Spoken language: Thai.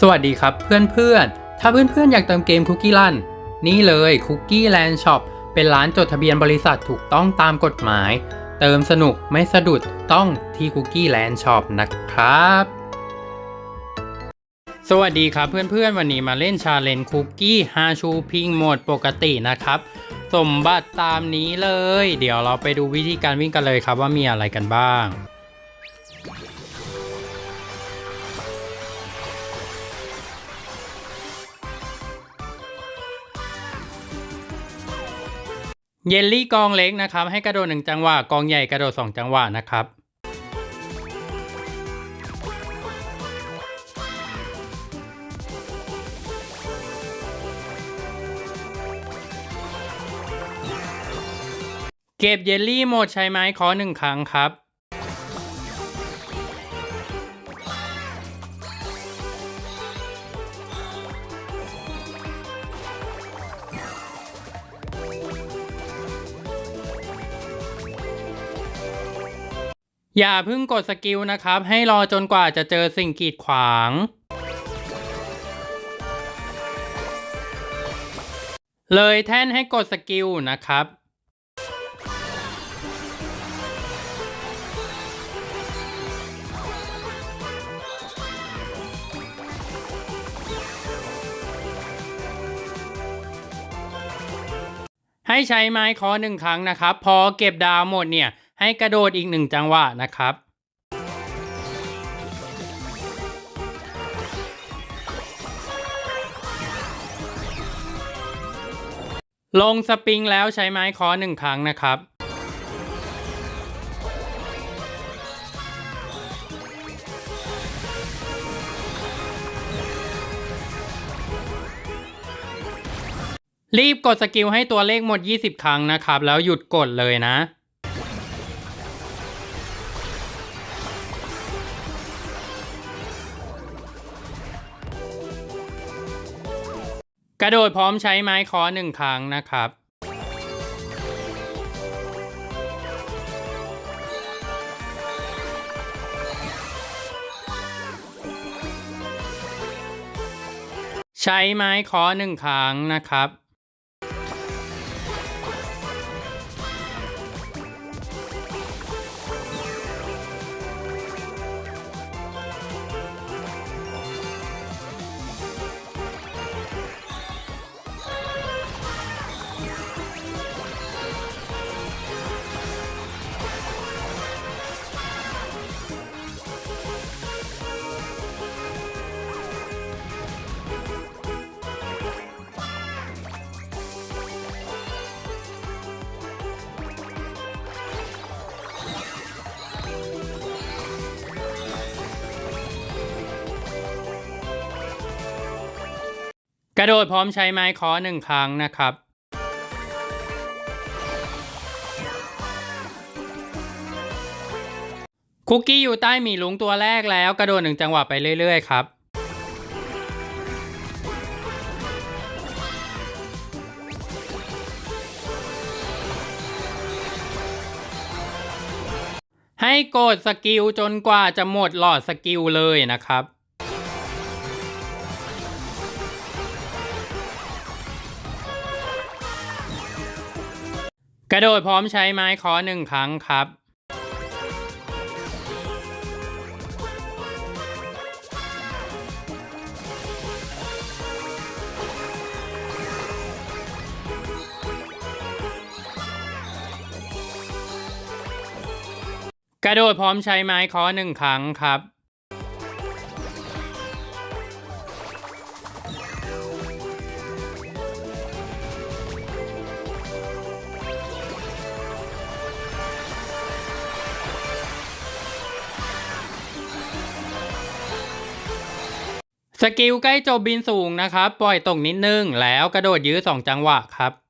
สวัสดีครับเพื่อนๆ ถ้าเพื่อนๆ อยากเติมเกมคุกกี้ลันนี่เลยคุกกี้แลนด์ช็อปเป็นร้านจดทะเบียนบริษัทถูกต้องตามกฎหมาย เติมสนุกไม่สะดุดต้องที่คุกกี้แลนด์ช็อปนะครับ สวัสดีครับเพื่อนๆ วันนี้มาเล่นชาเลนจ์คุกกี้ฮาชูพิงโหมดปกตินะครับ สมบัติตามนี้เลย เดี๋ยวเราไปดูวิธีการวิ่งกันเลยครับว่ามีอะไรกันบ้าง เยลลี่กองเล็กนะครับ ให้กระโดดหนึ่งจังหวะกองใหญ่กระโดดสองจังหวะนะครับเก็บเยลลี่หมดใช้ไม้ขอหนึ่งครั้งครับ อย่าเพิ่งกดสกิลนะครับ ให้รอจนกว่าจะเจอสิ่งกีดขวาง เลยแท่นให้กดสกิลนะครับ ให้ใช้ไม้คอหนึ่งครั้งนะครับ พอเก็บดาวหมดเนี่ย ให้กระโดดอีกหนึ่งจังหวะนะครับ ลงสปริงแล้วใช้ไม้คอหนึ่งครั้งนะครับรีบกดสกิลให้ตัวเลขหมด 20 ครั้งนะครับ แล้วหยุดกดเลยนะ กระโดดพร้อมใช้ไม้เคอหนึ่งครั้งนะครับ ใช้ไม้เคอหนึ่งครั้งนะครับ กระโดดพร้อมใช้ไม้เคอหนึ่งครั้งนะครับ คุกกี้อยู่ใต้หมีลุงตัวแรกแล้ว กระโดดหนึ่งจังหวะไปเรื่อยๆ ครับให้กดสกิลจนกว่าจะหมดหลอดสกิลเลยนะครับ กระโดดพร้อมใช้ไม้คอหนึ่งครั้งครับ กระโดดพร้อมใช้ไม้คอหนึ่งครั้งครับ สกิลใกล้จบบินสูงนะครับ ปล่อยตกนิดนึง แล้วกระโดดยื้อสองจังหวะครับ